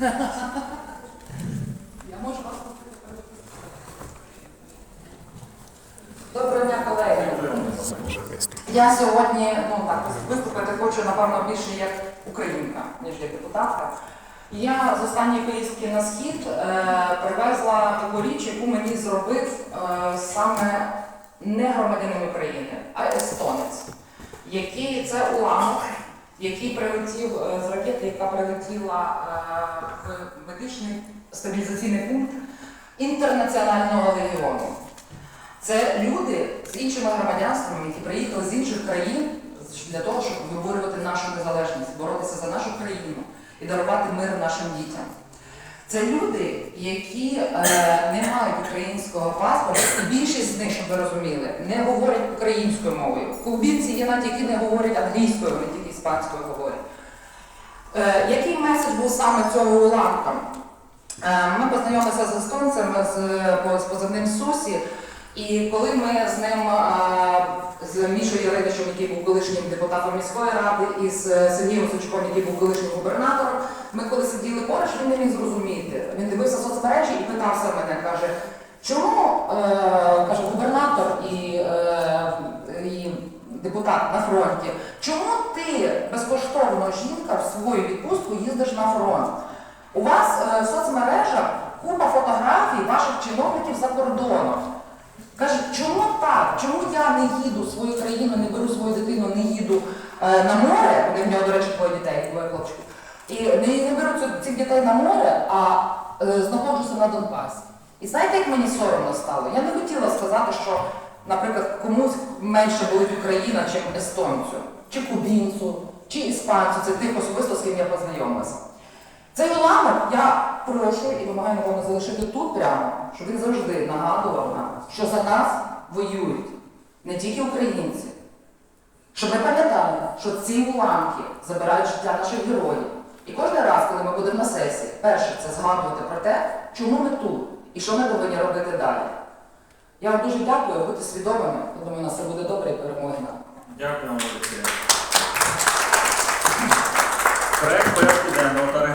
Я можу вас Доброго дня, колеги. Я сьогодні ну так виступити хочу напевно більше як українка, ніж як депутатка. Я з останньої поїздки на схід е, привезла таку річ, яку мені зробив е, саме не громадянин України, а естонець, який це уламок, який прилетів е, з ракети, яка прилетіла е, в медичний стабілізаційний пункт інтернаціонального легіону. Це люди з іншими громадянствами, які приїхали з інших країн для того, щоб виборювати нашу незалежність, боротися за нашу країну і дарувати мир нашим дітям. Це люди, які е, не мають українського паспорта, і більшість з них, щоб ви розуміли, не говорять українською мовою. Кубинці є навіть, які не говорять англійською, тільки іспанською говорять. Е, який меседж був саме цього уламка? Е, Ми познайомилися з естонцем з, з позивним Сусі, і коли ми з ним, е, з Мішою Яридичем, який був колишнім депутатом міської ради, і з Сергієм Сучком, який був колишнім губернатором, ми коли сиділи поруч, він не міг зрозуміти. Він дивився соцмережі і питався мене, каже, депутат на фронті, чому ти безкоштовно жінка в свою відпустку їздиш на фронт? У вас е, в соцмережах купа фотографій ваших чиновників за кордоном. Каже, чому так? Чому я не їду в свою країну, не беру свою дитину, не їду е, на море, вони в нього, до речі, двоє дітей, двоє хлопчиків, і не, не беру цих дітей на море, а е, знаходжуся на Донбасі. І знаєте, як мені соромно стало? Я не хотіла сказати, що, наприклад, комусь менше болить Україна, чим естонцю, чи кубінцю, чи іспанцю, це тих особисто, з ким я познайомилася. Цей уламок я прошу і вимагаю напевно залишити тут прямо, щоб він завжди нагадував нам, що за нас воюють не тільки українці. Щоб ми пам'ятали, що ці уламки забирають життя наших героїв. І кожен раз, коли ми будемо на сесії, перше це згадувати про те, чому ми тут і що ми повинні робити далі. Я вам дуже дякую, будьте свідомими. Я думаю, у нас все буде добре і перемоги Дякую, Олексій.